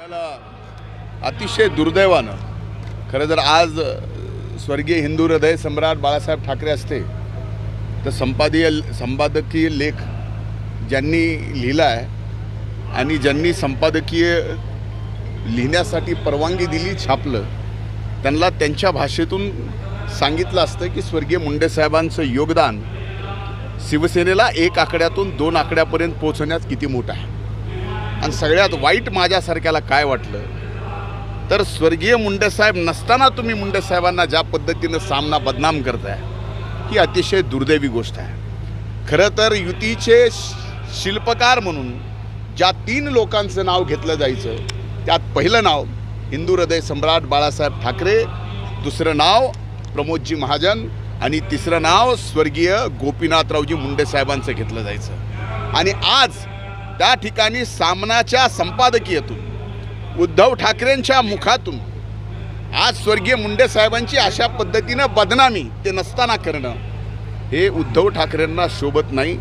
आपल्याला अतिशय दुर्दैवानं खरं जर आज स्वर्गीय हिंदू हृदय सम्राट बाळासाहेब ठाकरे असते तर संपादीय संपादकीय लेख ज्यांनी लिहिला आहे आणि ज्यांनी संपादकीय लिहिण्यासाठी परवानगी दिली छापलं त्यांना त्यांच्या भाषेतून सांगितलं असतं की स्वर्गीय मुंडे साहेबांचं योगदान शिवसेनेला एक आकड्यातून दोन आकड्यापर्यंत पोहोचण्यात किती मोठं आहे. आणि सगळ्यात वाईट माझ्यासारख्याला काय वाटलं? तर स्वर्गीय मुंडेसाहेब नसताना तुम्ही मुंडेसाहेबांना ज्या पद्धतीनं सामना बदनाम करताय ही अतिशय दुर्दैवी गोष्ट आहे. खरं तर युतीचे शिल्पकार म्हणून ज्या तीन लोकांचं नाव घेतलं जायचं त्यात पहिलं नाव हिंदू हृदय सम्राट बाळासाहेब ठाकरे दुसरं नाव प्रमोदजी महाजन आणि तिसरं नाव स्वर्गीय गोपीनाथरावजी मुंडे साहेबांचं घेतलं जायचं. आणि आज त्या ठिकाणी सामनाच्या संपादकीयतून उद्धव ठाकरेंच्या मुखातून आज स्वर्गीय मुंडे साहेबांची अशा पद्धतीनं बदनामी ते नसताना करणं हे उद्धव ठाकरेंना शोभत नाही.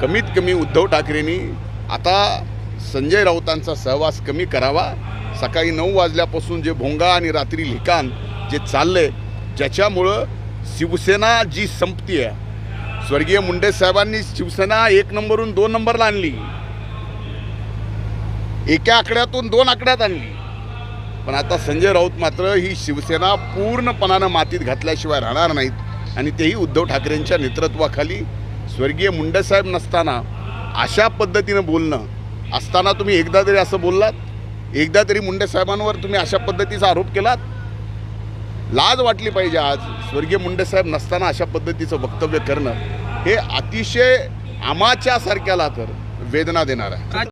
कमीत कमी उद्धव ठाकरेंनी आता संजय राऊतांचा सहवास कमी करावा. सकाळी नऊ वाजल्यापासून जे भोंगा आणि रात्री लिखाण जे चाललंय ज्याच्यामुळं शिवसेना जी संपती आहे स्वर्गीय मुंडे साहेबांनी शिवसेना एक नंबरहून दोन नंबरला आणली. एका आकड्यातून दोन आकड्यात आणली. पण आता संजय राऊत मात्र ही शिवसेना पूर्णपणानं मातीत घातल्याशिवाय राहणार नाहीत. आणि तेही उद्धव ठाकरेंच्या नेतृत्वाखाली स्वर्गीय मुंडेसाहेब नसताना अशा पद्धतीनं बोलणं असताना तुम्ही एकदा तरी असं बोललात? एकदा तरी मुंडेसाहेबांवर तुम्ही अशा पद्धतीचा आरोप केलात? लाज वाटली पाहिजे आज स्वर्गीय मुंडेसाहेब नसताना अशा पद्धतीचं वक्तव्य करणं हे अतिशय आमाच्या सारख्याला तर वेदना देणार आहे.